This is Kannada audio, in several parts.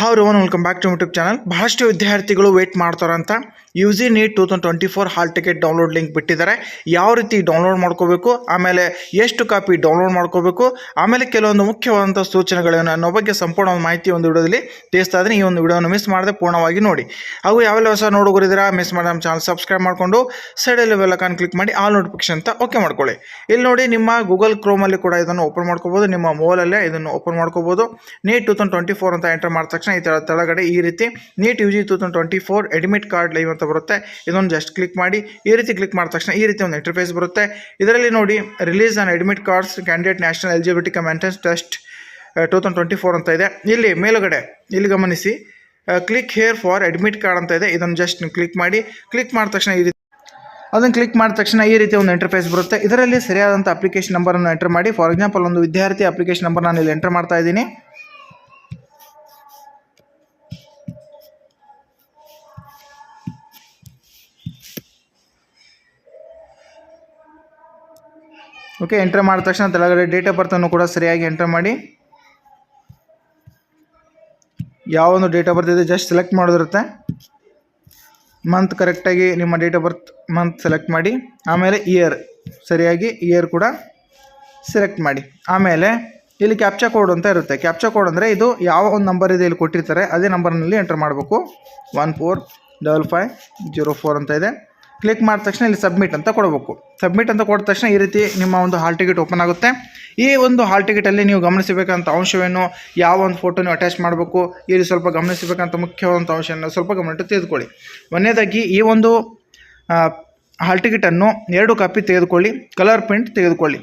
ಹೌದು one welcome back to YouTube channel ಬಹಳಷ್ಟು ವಿದ್ಯಾರ್ಥಿಗಳು ವೇಟ್ ಮಾಡ್ತಾರಂತ U G NEET two thousand twenty four hall ticket download link ಬಿಟ್ಟಿದ್ದಾರೆ. ಯಾವ ರೀತಿ ಡೌನ್ಲೋಡ್ ಮಾಡ್ಕೋಬೇಕು? ಆಮೇಲೆ ಎಷ್ಟು ಕಾಪಿ ಡೌನ್ಲೋಡ್ ಮಾಡ್ಕೋಬೇಕು? ಆಮೇಲೆ ಕೆಲವೊಂದು ಮುಖ್ಯವಾದಂಥ ಸೂಚನೆಗಳನ್ನು ಅನ್ನೋ ಬಗ್ಗೆ ಸಂಪೂರ್ಣ ಮಾಹಿತಿ ಒಂದು ವಿಡಿಯೋದಲ್ಲಿ ತಿಳಿಸ್ತಾ ಇದ್ದೀನಿ. ಈ ಒಂದು ವಿಡಿಯೋನ ಮಿಸ್ ಮಾಡದೆ ಪೂರ್ಣವಾಗಿ ನೋಡಿ. ಹಾಗೂ ಯಾವೆಲ್ಲ ಹೊಸ ನೋಡೋರಿದ್ದೀರಾ ಮಿಸ್ ಮಾಡಿ ನಮ್ಮ ಚಾನಲ್ ಸಬ್ಸ್ಕ್ರೈಬ್ ಮಾಡಿಕೊಂಡು ಸೈಡಲ್ಲಿ ಬೆಲ್ಲಕಾನ್ ಕ್ಲಿಕ್ ಮಾಡಿ ಆಲ್ ನೋಟಿಫಿಕೇಶನ್ ಅಂತ ಓಕೆ ಮಾಡ್ಕೊಳ್ಳಿ. ಇಲ್ಲಿ ನೋಡಿ ನಿಮ್ಮ ಗೂಗಲ್ ಕ್ರೋಮಲ್ಲಿ ಕೂಡ ಇದನ್ನು ಓಪನ್ ಮಾಡ್ಕೋಬೋದು. ನಿಮ್ಮ ಮೊಬೈಲಲ್ಲೇ ಇದನ್ನು ಓಪನ್ ಮಾಡ್ಕೋಬೋದು. NEET two thousand twenty four ಅಂತ ಎಂಟರ್ ಮಾಡಿದ ತಕ್ಷಣ ಈ ಥರ ತಳಗಡೆ ಈ ರೀತಿ NEET U G two thousand twenty four admit card live ಅಂತ ಬರುತ್ತೆ. ಇದೊಂದು ಜಸ್ಟ್ ಕ್ಲಿಕ್ ಮಾಡಿ, ಈ ರೀತಿ ಕ್ಲಿಕ್ ಮಾಡಿದ ತಕ್ಷಣ ಈ ರೀತಿ ಒಂದು ಇಂಟರ್ಫೇಸ್ ಬರುತ್ತೆ. ಇದರಲ್ಲಿ ನೋಡಿ release on admit cards candidate national eligibility cum entrance test two thousand twenty four ಅಂತ ಇದೆ. ಇಲ್ಲಿ ಮೇಲುಗಡೆ, ಇಲ್ಲಿ ಗಮನಿಸಿ click here for admit card ಅಂತ ಇದೆ. ಇದನ್ನು ಜಸ್ಟ್ ಕ್ಲಿಕ್ ಮಾಡಿ ಕ್ಲಿಕ್ ಮಾಡಿದ ತಕ್ಷಣ ಈ ರೀತಿ ಅದನ್ನು ಕ್ಲಿಕ್ ಮಾಡಿದ ತಕ್ಷಣ ಈ ರೀತಿ ಒಂದು ಇಂಟರ್ಫೇಸ್ ಬರುತ್ತೆ. ಇದರಲ್ಲಿ ಸರಿಯಾದಂಥ ಅಪ್ಲಿಕೇಶನ್ ನಂಬರನ್ನು ಎಂಟರ್ ಮಾಡಿ. ಫಾರ್ ಎಕ್ಸಾಂಪಲ್ ಒಂದು ವಿದ್ಯಾರ್ಥಿ ಅಪ್ಲಿಕೇಶನ್ ನಂಬರ್ ನಾನು ಇಲ್ಲಿ ಎಂಟರ್ ಮಾಡ್ತಾ ಇದ್ದೀನಿ. ಓಕೆ ಎಂಟ್ರ್ ಮಾಡಿದ ತಕ್ಷಣ ಕೆಳಗಡೆ ಡೇಟ್ ಆಫ್ ಬರ್ತನ್ನು ಕೂಡ ಸರಿಯಾಗಿ ಎಂಟ್ರ್ ಮಾಡಿ. ಯಾವ ಒಂದು ಡೇಟ್ ಆಫ್ ಬರ್ತ್ ಇದೆ ಜಸ್ಟ್ ಸೆಲೆಕ್ಟ್ ಮಾಡೋದಿರುತ್ತೆ. ಮಂತ್ ಕರೆಕ್ಟಾಗಿ ನಿಮ್ಮ date of birth month select ಮಾಡಿ. ಆಮೇಲೆ ಇಯರ್ ಸರಿಯಾಗಿ ಇಯರ್ ಕೂಡ ಸೆಲೆಕ್ಟ್ ಮಾಡಿ. ಆಮೇಲೆ ಇಲ್ಲಿ ಕ್ಯಾಪ್ಚಾ ಕೋಡ್ ಅಂತ ಇರುತ್ತೆ. ಕ್ಯಾಪ್ಚಾ ಕೋಡ್ ಅಂದರೆ ಇದು ಯಾವ ಒಂದು ನಂಬರ್ ಇದೆ ಇಲ್ಲಿ ಕೊಟ್ಟಿರ್ತಾರೆ, ಅದೇ ನಂಬರ್ನಲ್ಲಿ ಎಂಟರ್ ಮಾಡಬೇಕು. One four double five zero four ಅಂತ ಇದೆ. ಕ್ಲಿಕ್ ಮಾಡಿದ ತಕ್ಷಣ ಇಲ್ಲಿ ಸಬ್ಮಿಟ್ ಅಂತ ಕೊಡಬೇಕು. ಸಬ್ಮಿಟ್ ಅಂತ ಕೊಟ್ಟ ತಕ್ಷಣ ಈ ರೀತಿ ನಿಮ್ಮ ಒಂದು ಹಾಲ್ ಟಿಕೆಟ್ ಓಪನ್ ಆಗುತ್ತೆ. ಈ ಒಂದು ಹಾಲ್ ಟಿಕೆಟಲ್ಲಿ ನೀವು ಗಮನಿಸಬೇಕಂತ ಅಂಶವೇನು? ಯಾವ ಒಂದು ಫೋಟೋ ನೀವು ಅಟ್ಯಾಚ್ ಮಾಡಬೇಕು? ಇಲ್ಲಿ ಸ್ವಲ್ಪ ಗಮನಿಸಬೇಕಂತ ಮುಖ್ಯವಾದಂಥ ಅಂಶವನ್ನು ಸ್ವಲ್ಪ ಗಮನಿಟ್ಟು ತೆಗೆದುಕೊಳ್ಳಿ. ಒಂದನೇದಾಗಿ ಈ ಒಂದು ಹಾಲ್ ಟಿಕೆಟನ್ನು ಎರಡು ಕಾಪಿ ತೆಗೆದುಕೊಳ್ಳಿ. ಕಲರ್ ಪ್ರಿಂಟ್ ತೆಗೆದುಕೊಳ್ಳಿ.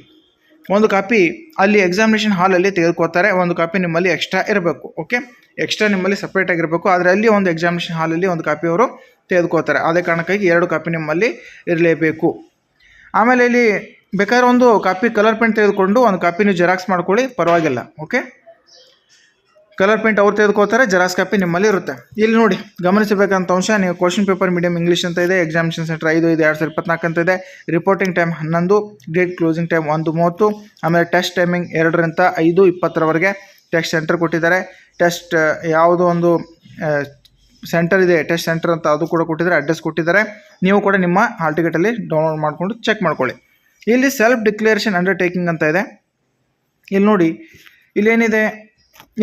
ಒಂದು ಕಾಪಿ ಅಲ್ಲಿ ಎಕ್ಸಾಮಿನೇಷನ್ ಹಾಲಲ್ಲಿ ತೆಗೆದುಕೊಳ್ತಾರೆ, ಒಂದು ಕಾಪಿ ನಿಮ್ಮಲ್ಲಿ ಎಕ್ಸ್ಟ್ರಾ ಇರಬೇಕು ಓಕೆ ಎಕ್ಸ್ಟ್ರಾ ನಿಮ್ಮಲ್ಲಿ ಸಪ್ರೇಟ್ ಆಗಿರಬೇಕು, ಆದರೆ ಅಲ್ಲಿ ಒಂದು ಎಕ್ಸಾಮಿನೇಷನ್ ಹಾಲಲ್ಲಿ ಒಂದು ಕಾಪಿ ಅವರು ತೆಗೆದುಕೊಳ್ತಾರೆ. ಅದೇ ಕಾರಣಕ್ಕಾಗಿ ಎರಡು ಕಾಪಿ ನಿಮ್ಮಲ್ಲಿ ಇರಲೇಬೇಕು. ಆಮೇಲೆ ಇಲ್ಲಿ ಬೇಕಾದ್ರೆ ಒಂದು ಕಾಪಿ ಕಲರ್ ಪೆನ್ ತೆಗೆದುಕೊಂಡು ಒಂದು ಕಾಪಿ ಜೆರಾಕ್ಸ್ ಮಾಡ್ಕೊಳ್ಳಿ, ಪರವಾಗಿಲ್ಲ ಓಕೆ ಕಲರ್ ಪ್ರಿಂಟ್ ಅವ್ರು ತೆಗೆದುಕೊಳ್ತಾರೆ ಜೆರಾಕ್ಸ್ ಕಾಪಿ ನಿಮ್ಮಲ್ಲಿ ಇರುತ್ತೆ. ಇಲ್ಲಿ ನೋಡಿ, ಗಮನಿಸಬೇಕಂತ ಅಂಶ, ನೀವು ಕ್ವಶನ್ ಪೇಪರ್ ಮೀಡಿಯಂ ಇಂಗ್ಲೀಷ್ ಅಂತ ಇದೆ ಎಕ್ಸಾಮಿನೇಷನ್ ಸೆಂಟರ್ ಐದು ಐದು ಎರಡು ಸಾವಿರದ ಇಪ್ಪತ್ನಾಲ್ಕು ಅಂತ ಇದೆ. ರಿಪೋರ್ಟಿಂಗ್ ಟೈಮ್ ಹನ್ನೊಂದು ಡೇಟ್ ಕ್ಲೋಸಿಂಗ್ ಟೈಮ್ ಒಂದು ಮೂವತ್ತು, ಆಮೇಲೆ ಟೆಸ್ಟ್ ಟೈಮಿಂಗ್ ಎರಡರಿಂದ ಐದು, ಇಪ್ಪತ್ತರವರೆಗೆ ಟೆಸ್ಟ್ ಸೆಂಟರ್ ಕೊಟ್ಟಿದ್ದಾರೆ. ಟೆಸ್ಟ್ ಯಾವುದೋ ಒಂದು ಸೆಂಟರ್ ಇದೆ ಟೆಸ್ಟ್ ಸೆಂಟರ್ ಅಂತ ಅದು ಕೂಡ ಕೊಟ್ಟಿದ್ದಾರೆ ಅಡ್ರೆಸ್ ಕೊಟ್ಟಿದ್ದಾರೆ. ನೀವು ಕೂಡ ನಿಮ್ಮ ಹಾಲ್ ಟಿಕೆಟಲ್ಲಿ ಡೌನ್ಲೋಡ್ ಮಾಡಿಕೊಂಡು ಚೆಕ್ ಮಾಡ್ಕೊಳ್ಳಿ. ಇಲ್ಲಿ ಸೆಲ್ಫ್ ಡಿಕ್ಲೇರೇಷನ್ ಅಂಡರ್ಟೇಕಿಂಗ್ ಅಂತ ಇದೆ. ಇಲ್ಲಿ ನೋಡಿ, ಇಲ್ಲೇನಿದೆ?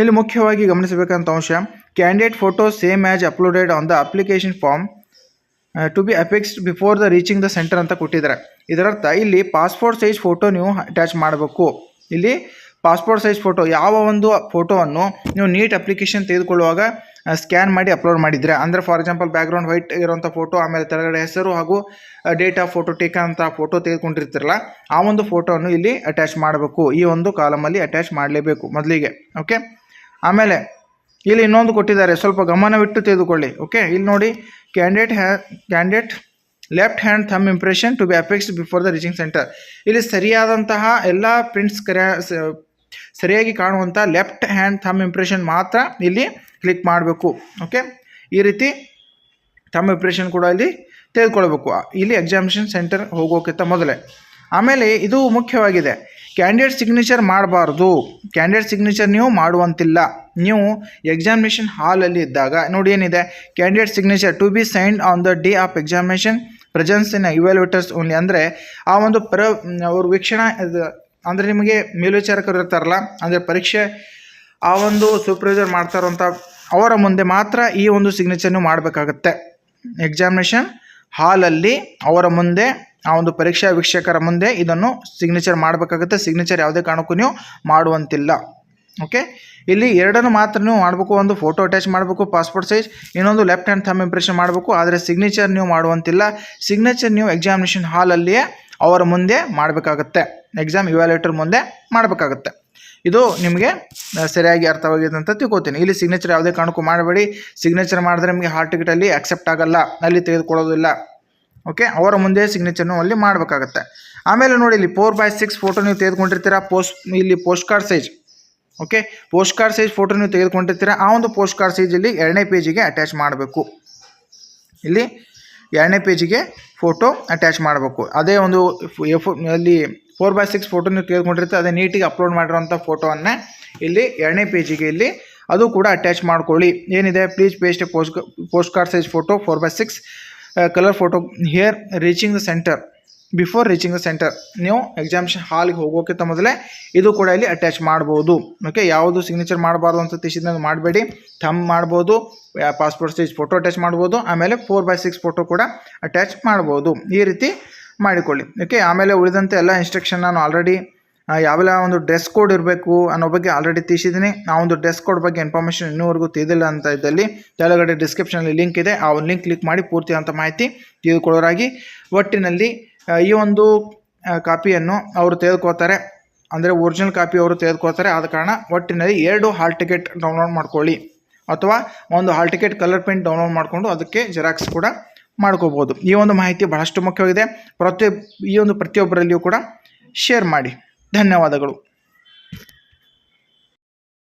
ಇಲ್ಲಿ ಮುಖ್ಯವಾಗಿ ಗಮನಿಸಬೇಕಂತ ಅಂಶ candidate photo same as uploaded on the application form to be affixed before the reaching the centre ಅಂತ ಕೊಟ್ಟಿದ್ದಾರೆ. ಇದರರ್ಥ, ಇಲ್ಲಿ ಪಾಸ್ಪೋರ್ಟ್ ಸೈಜ್ ಫೋಟೋ ನೀವು ಅಟ್ಯಾಚ್ ಮಾಡಬೇಕು. ಇಲ್ಲಿ ಪಾಸ್ಪೋರ್ಟ್ ಸೈಜ್ ಫೋಟೋ ಯಾವ ಒಂದು ಫೋಟೋವನ್ನು ನೀವು ನೀಟ್ ಅಪ್ಲಿಕೇಶನ್ ತೆಗೆದುಕೊಳ್ಳುವಾಗ ಸ್ಕ್ಯಾನ್ ಮಾಡಿ ಅಪ್ಲೋಡ್ ಮಾಡಿದರೆ, ಅಂದರೆ ಫಾರ್ ಎಕ್ಸಾಂಪಲ್ ಬ್ಯಾಕ್ಗ್ರೌಂಡ್ ವೈಟ್ ಇರೋಂಥ ಫೋಟೋ ಆಮೇಲೆ ತೆಳಗಡೆ ಹೆಸರು ಹಾಗೂ ಡೇಟ್ ಆಫ್ ಫೋಟೋ ಅಂತ ಫೋಟೋ ತೆಗೆದುಕೊಂಡಿರ್ತಿರಲ್ಲ, ಆ ಒಂದು ಫೋಟೋವನ್ನು ಇಲ್ಲಿ ಅಟ್ಯಾಚ್ ಮಾಡಬೇಕು. ಈ ಒಂದು ಕಾಲಮಲ್ಲಿ ಅಟ್ಯಾಚ್ ಮಾಡಲೇಬೇಕು ಮೊದಲಿಗೆ ಓಕೆ ಆಮೇಲೆ ಇಲ್ಲಿ ಇನ್ನೊಂದು ಕೊಟ್ಟಿದ್ದಾರೆ, ಸ್ವಲ್ಪ ಗಮನವಿಟ್ಟು ತೆಗೆದುಕೊಳ್ಳಿ ಓಕೆ ಇಲ್ಲಿ ನೋಡಿ candidate ಹ್ಯಾ candidate left hand thumb impression to be affixed before the reaching centre ಇಲ್ಲಿ ಸರಿಯಾದಂತಹ ಎಲ್ಲ ಪ್ರಿಂಟ್ಸ್ ಕರೆ ಸರಿಯಾಗಿ ಕಾಣುವಂಥ ಲೆಫ್ಟ್ ಹ್ಯಾಂಡ್ ಥಮ್ ಇಂಪ್ರೆಷನ್ ಮಾತ್ರ ಇಲ್ಲಿ ಕ್ಲಿಕ್ ಮಾಡಬೇಕು ಓಕೆ ಈ ರೀತಿ ತಮ್ಮ ಪ್ರಿಪ್ರೇಷನ್ ಕೂಡ ಇಲ್ಲಿ ತೆಗೆದುಕೊಳ್ಬೇಕು ಇಲ್ಲಿ ಎಕ್ಸಾಮಿನೇಷನ್ ಸೆಂಟರ್ ಹೋಗೋಕ್ಕಿಂತ ಮೊದಲೇ. ಆಮೇಲೆ ಇದು ಮುಖ್ಯವಾಗಿದೆ. ಕ್ಯಾಂಡಿಡೇಟ್ ಸಿಗ್ನೇಚರ್ ಮಾಡಬಾರ್ದು. ಕ್ಯಾಂಡಿಡೇಟ್ ಸಿಗ್ನೇಚರ್ ನೀವು ಮಾಡುವಂತಿಲ್ಲ. ನೀವು ಎಕ್ಸಾಮಿನೇಷನ್ ಹಾಲಲ್ಲಿ ಇದ್ದಾಗ, ನೋಡಿ ಏನಿದೆ? Candidate signature to be signed on the day of examination presence in evaluators only ಅಂದರೆ ಆ ಒಂದು ಪ್ರ, ಅವ್ರ ವೀಕ್ಷಣಾ ಅಂದರೆ ನಿಮಗೆ ಮೇಲ್ವಿಚಾರಕರು ಇರ್ತಾರಲ್ಲ, ಅಂದರೆ ಪರೀಕ್ಷೆ ಆ ಒಂದು ಸೂಪರ್ವೈಸರ್ ಮಾಡ್ತಾ ಇರೋಂಥ ಅವರ ಮುಂದೆ ಮಾತ್ರ ಈ ಒಂದು ಸಿಗ್ನೇಚರ್ನು ಮಾಡಬೇಕಾಗತ್ತೆ. ಎಕ್ಸಾಮಿನೇಷನ್ ಹಾಲಲ್ಲಿ ಅವರ ಮುಂದೆ, ಆ ಒಂದು ಪರೀಕ್ಷಾ ವೀಕ್ಷಕರ ಮುಂದೆ ಇದನ್ನು ಸಿಗ್ನೇಚರ್ ಮಾಡಬೇಕಾಗುತ್ತೆ. ಸಿಗ್ನೇಚರ್ ಯಾವುದೇ ಕಾರಣಕ್ಕೂ ನೀವು ಮಾಡುವಂತಿಲ್ಲ. ಓಕೆ ಇಲ್ಲಿ ಎರಡನ್ನು ಮಾತ್ರ ನೀವು ಮಾಡಬೇಕು. ಒಂದು ಫೋಟೋ ಅಟ್ಯಾಚ್ ಮಾಡಬೇಕು ಪಾಸ್ಪೋರ್ಟ್ ಸೈಜ್ ಇನ್ನೊಂದು ಲೆಫ್ಟ್ ಹ್ಯಾಂಡ್ ಥಮ್ ಇಂಪ್ರೆಷನ್ ಮಾಡಬೇಕು. ಆದರೆ ಸಿಗ್ನೇಚರ್ ನೀವು ಮಾಡುವಂತಿಲ್ಲ. ಸಿಗ್ನೇಚರ್ ನೀವು ಎಕ್ಸಾಮಿನೇಷನ್ ಹಾಲಲ್ಲಿಯೇ ಅವರ ಮುಂದೆ ಮಾಡಬೇಕಾಗತ್ತೆ. ಎಕ್ಸಾಮ್ ಇವ್ಯಾಲ್ಯೂಟರ್ ಮುಂದೆ ಮಾಡಬೇಕಾಗತ್ತೆ. ಇದು ನಿಮಗೆ ಸರಿಯಾಗಿ ಅರ್ಥವಾಗಿದೆ ಅಂತ ತಿಳ್ಕೊತೀನಿ. ಇಲ್ಲಿ ಸಿಗ್ನೇಚರ್ ಯಾವುದೇ ಕಾರಣಕ್ಕೂ ಮಾಡಬೇಡಿ. ಸಿಗ್ನೇಚರ್ ಮಾಡಿದ್ರೆ ನಿಮಗೆ ಹಾಲ್ ಟಿಕೆಟಲ್ಲಿ ಅಕ್ಸೆಪ್ಟ್ ಆಗಲ್ಲ. ಅಲ್ಲಿ ತೆಗೆದುಕೊಳ್ಳೋದಿಲ್ಲ. ಓಕೆ ಅವರ ಮುಂದೆ ಸಿಗ್ನೇಚರ್ನು ಅಲ್ಲಿ ಮಾಡಬೇಕಾಗತ್ತೆ. ಆಮೇಲೆ ನೋಡಿ, ಇಲ್ಲಿ ಫೋರ್ ಬೈ ಸಿಕ್ಸ್ ಫೋಟೋ ನೀವು ತೆಗೆದುಕೊಂಡಿರ್ತೀರ? ಪೋಸ್ಟ್ ಇಲ್ಲಿ post card size okay post card size photo ನೀವು ತೆಗೆದುಕೊಂಡಿರ್ತೀರ? ಆ ಒಂದು ಪೋಸ್ಟ್ ಕಾರ್ಡ್ ಸೈಜಲ್ಲಿ ಎರಡನೇ ಪೇಜಿಗೆ ಅಟ್ಯಾಚ್ ಮಾಡಬೇಕು. ಇಲ್ಲಿ ಎರಡನೇ ಪೇಜಿಗೆ ಫೋಟೋ ಅಟ್ಯಾಚ್ ಮಾಡಬೇಕು. ಅದೇ ಒಂದು ಎಫ್, ಅಲ್ಲಿ ಫೋರ್ ಬೈ ಸಿಕ್ಸ್ ಫೋಟೋ ನೀವು ತೆಗೆದುಕೊಂಡಿರ್ತೀವಿ ಅದೇ ನೀಟಿಗೆ ಅಪ್ಲೋಡ್ ಮಾಡಿರೋಂಥ ಫೋಟೋವನ್ನು ಇಲ್ಲಿ ಎರಡನೇ ಪೇಜಿಗೆ ಇಲ್ಲಿ ಅದು ಕೂಡ ಅಟ್ಯಾಚ್ ಮಾಡ್ಕೊಳ್ಳಿ. ಏನಿದೆ? Please paste post post card size photo four by six colour photo here reaching the centre before reaching the centre ನೀವು ಎಕ್ಸಾಮಿಷನ್ ಹಾಲ್ಗೆ ಹೋಗೋಕ್ಕಿಂತ ಮೊದಲೇ ಇದು ಕೂಡ ಇಲ್ಲಿ ಅಟ್ಯಾಚ್ ಮಾಡ್ಬೋದು. ಓಕೆ ಯಾವುದು ಸಿಗ್ನೇಚರ್ ಮಾಡಬಾರ್ದು ಅಂತ ತಿಳಿಸಿದ ಮಾಡಬೇಡಿ. ಥಮ್ ಮಾಡ್ಬೋದು ಪಾಸ್ಪೋರ್ಟ್ ಸೈಜ್ ಫೋಟೋ ಅಟ್ಯಾಚ್ ಮಾಡ್ಬೋದು, ಆಮೇಲೆ ಫೋರ್ ಬೈ ಸಿಕ್ಸ್ ಫೋಟೋ ಕೂಡ ಅಟ್ಯಾಚ್ ಮಾಡ್ಬೋದು. ಈ ರೀತಿ ಮಾಡಿಕೊಳ್ಳಿ. ಓಕೆ ಆಮೇಲೆ ಉಳಿದಂತೆ ಎಲ್ಲ ಇನ್ಸ್ಟ್ರಕ್ಷನ್ ನಾನು ಆಲ್ರೆಡಿ ಯಾವೆಲ್ಲ ಒಂದು ಡ್ರೆಸ್ ಕೋಡ್ ಇರಬೇಕು ಅನ್ನೋ ಬಗ್ಗೆ ಆಲ್ರೆಡಿ ತಿಳಿಸಿದ್ದೀನಿ. ಆ ಒಂದು ಡ್ರೆಸ್ ಕೋಡ್ ಬಗ್ಗೆ ಇನ್ಫಾರ್ಮೇಷನ್ ಇನ್ನೂವರೆಗೂ ತಿಳಿದಿಲ್ಲ ಅಂತ ಇದ್ದಲ್ಲಿ ಕೆಳಗಡೆ ಡಿಸ್ಕ್ರಿಪ್ಷನಲ್ಲಿ ಲಿಂಕ್ ಇದೆ. ಆ ಒಂದು ಲಿಂಕ್ ಕ್ಲಿಕ್ ಮಾಡಿ ಪೂರ್ತಿ ಅಂತ ಮಾಹಿತಿ ತಿಳಿದುಕೊಳ್ಳೋರಾಗಿ. ಒಟ್ಟಿನಲ್ಲಿ ಈ ಒಂದು ಕಾಪಿಯನ್ನು ಅವರು ತೆಗೆದುಕೋತಾರೆ ಅಂದರೆ ಒರಿಜಿನಲ್ ಕಾಪಿ ಅವರು ತೆಗೆದುಕೊಳ್ತಾರೆ. ಆದ ಕಾರಣ ಒಟ್ಟಿನಲ್ಲಿ ಎರಡು ಹಾಲ್ ಟಿಕೆಟ್ ಡೌನ್ಲೋಡ್ ಮಾಡ್ಕೊಳ್ಳಿ. ಅಥವಾ ಒಂದು hall ticket colour print download ಮಾಡಿಕೊಂಡು ಅದಕ್ಕೆ ಜೆರಾಕ್ಸ್ ಕೂಡ ಮಾಡ್ಕೋಬೋದು ಈ ಒಂದು ಮಾಹಿತಿ ಬಹಳಷ್ಟು ಮುಖ್ಯವಾಗಿದೆ. ಪ್ರತಿ ಈ ಒಂದು ಪ್ರತಿಯೊಬ್ಬರಲ್ಲಿಯೂ ಕೂಡ ಶೇರ್ ಮಾಡಿ. ಧನ್ಯವಾದಗಳು.